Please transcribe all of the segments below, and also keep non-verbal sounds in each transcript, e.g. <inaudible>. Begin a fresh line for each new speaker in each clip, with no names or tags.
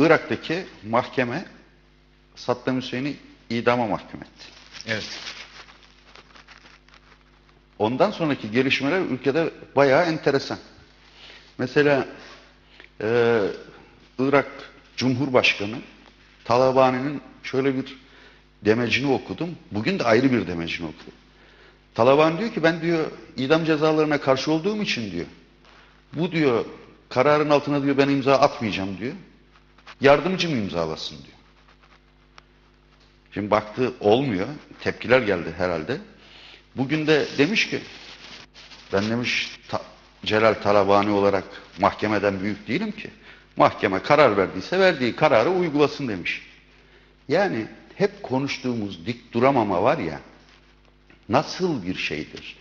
Irak'taki mahkeme Saddam Hüseyin'i idama mahkum etti.
Evet.
Ondan sonraki gelişmeler ülkede bayağı enteresan. Mesela e, Irak Cumhurbaşkanı Talabani'nin şöyle bir demecini okudum. Bugün de ayrı bir demecini okudum. Talabani diyor ki ben diyor idam cezalarına karşı olduğum için diyor. Bu diyor kararın altına diyor ben imza atmayacağım diyor. Yardımcım imzalasın diyor. Şimdi baktı olmuyor. Tepkiler geldi herhalde. Bugün de demiş ki ben demiş ta, Celal Talabani olarak mahkemeden büyük değilim ki. Mahkeme karar verdiyse verdiği kararı uygulasın demiş. Yani hep konuştuğumuz dik duramama var ya nasıl bir şeydir?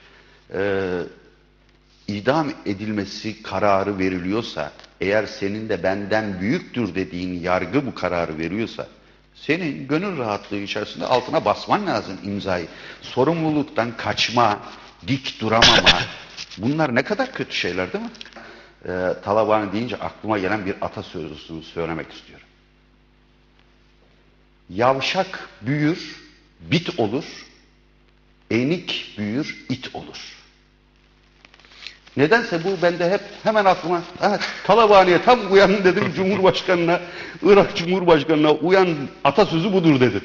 Ee, idam edilmesi kararı veriliyorsa eğer senin de benden büyüktür dediğin yargı bu kararı veriyorsa senin gönül rahatlığı içerisinde altına basman lazım imzayı. Sorumluluktan kaçma, dik duramama <laughs> bunlar ne kadar kötü şeyler değil mi? Ee, Talabani deyince aklıma gelen bir atasözünü söylemek istiyorum. Yavşak büyür, bit olur, enik büyür, it olur. Nedense bu bende hep hemen aklıma evet, Talabani'ye tam uyan dedim Cumhurbaşkanına, Irak Cumhurbaşkanına uyan atasözü budur dedim.